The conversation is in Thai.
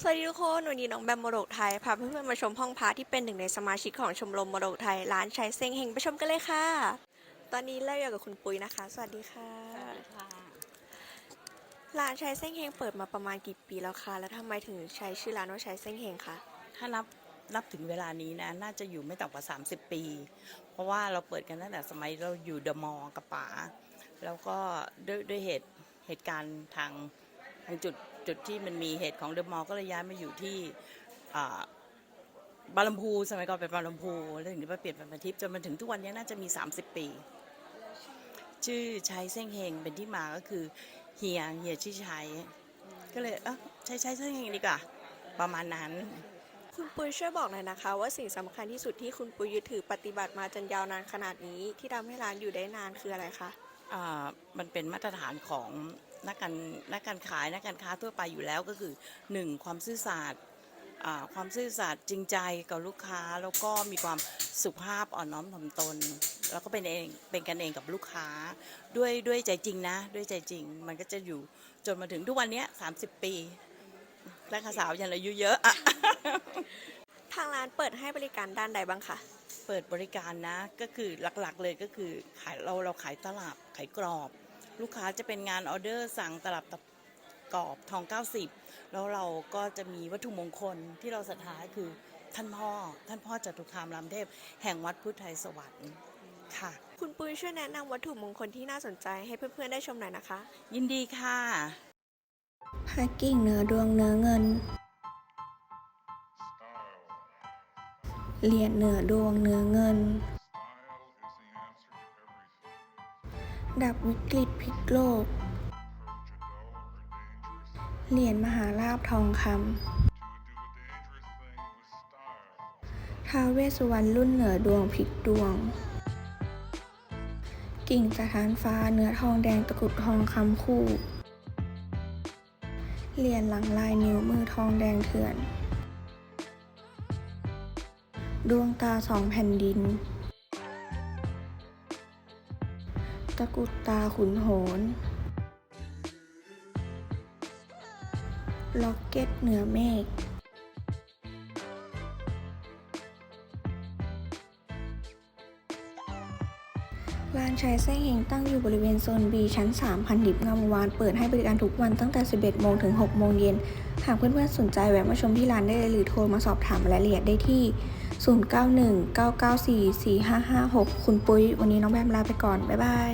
สวัสดีทุกคนวันนี้น้องแบมมรดกไทยพาเพื่อนๆมาชมห้องพักที่เป็นหนึ่งในสมาชิกของชมรมมรดกไทย ร้านชัยเซ้งเฮงไปชมกันเลยค่ะ ตอนนี้เราอยู่กับคุณปุ้ยนะคะ สวัสดีค่ะ ร้านชัยเซ้งเฮงเปิดมาประมาณกี่ปีแล้วคะแล้วทำไมถึงใช้ชื่อร้านว่าชัยเซ้งเฮงคะถ้านับนับถึงเวลานี้นะน่าจะอยู่ไม่ต่ำกว่า 30 ปี เพราะว่าเราเปิดกันตั้งแต่สมัยเราอยู่เดอะมอลล์กับป๋าแล้วก็ด้วยด้วยเหตุเหตุการณ์ทาง ทางจุดจุดที่มันมีเหตุของเดอะมอลก็เลยย้ายมาอยู่ที่บางลำพูสมัยก่อนเป็นบางลำพูแล้วถึงได้มาเปลี่ยนเป็นพันทิพย์จนมาถึงทุกวันนี้น่าจะมี 30 ปี ชื่อชัยเส้งเฮงเป็นที่มาก็คือเฮียเฮียชื่อชัยก็เลยเออใช้ใช้เส้งเฮงดีกว่าประมาณนั้น คุณปุ้ยช่วยบอกหน่อยนะคะ ว่าสิ่งสำคัญที่สุดที่คุณปุ้ยยึดถือปฏิบัติมาจนยาวนานขนาดนี้ ที่ทำให้ร้านอยู่ได้นานคืออะไรคะ มันเป็นมาตรฐานของนักการนักการขายนักการค้าทั่วไปอยู่แล้วก็คือ 1. ความซื่อสัตย์ความซื่อสัตย์จริงใจกับลูกค้าแล้วก็มีความสุภาพอ่อนน้อมถ่อมตน แล้วก็เป็นเองเป็นกันเองกับลูกค้าด้วยด้วยใจจริงนะ ด้วยใจจริงมันก็จะอยู่จนมาถึงทุกวันนี้30 ปีและข้าสาวยันอายุเยอะอะทางร้านเปิดให้บริการด้านใดบ้างคะ เปิดบริการนะก็คือหลักๆเลยก็คือขายเราเราขายตลับขายกรอบ ลูกค้าจะเป็นงานออเดอร์สั่งตลับตะกรอบทอง 90 แล้วเราก็จะมีวัตถุมงคลที่เราศรัทธาคือท่านพ่อ ท่านพ่อจตุคามรามเทพ แห่งวัดพุทธไทยสวรรค์ค่ะ คุณปุ้ยช่วยแนะนำวัตถุมงคลที่น่าสนใจให้เพื่อนๆได้ชมหน่อยนะคะ ยินดีค่ะพากิ่งเนื้อดวงเนื้อเงิน เหรียญเหนือดวงเนื้อเงิน ดับวิกฤตพลิกโลก เหรียญมหาลาภทองคำท้าวเวสุวรรณรุ่นเหนือดวงพลิกดวง กิ่งสถานฟ้าเนื้อทองแดงตะกรุดทองคำคู่ เหรียญหลังลายนิ้วมือทองแดงเถื่อน ดวงตาสองแผ่นดิน ตะกุดตาขุนโหน ล็อกเก็ตเหนือเมฆร้านชายเส้งเฮงตั้งอยู่บริเวณโซน B ชั้น 3 พันดิบงามวาน เปิดให้บริการทุกวันตั้งแต่ 11 โมงถึง 6 โมงเย็นหากเพื่อนๆสนใจแวะมาชมที่ร้านได้เลยหรือโทรมาสอบถามรายละเอียดได้ที่ 0919944556 คุณปุ้ย วันนี้น้องแบมลาไปก่อน บ๊ายบาย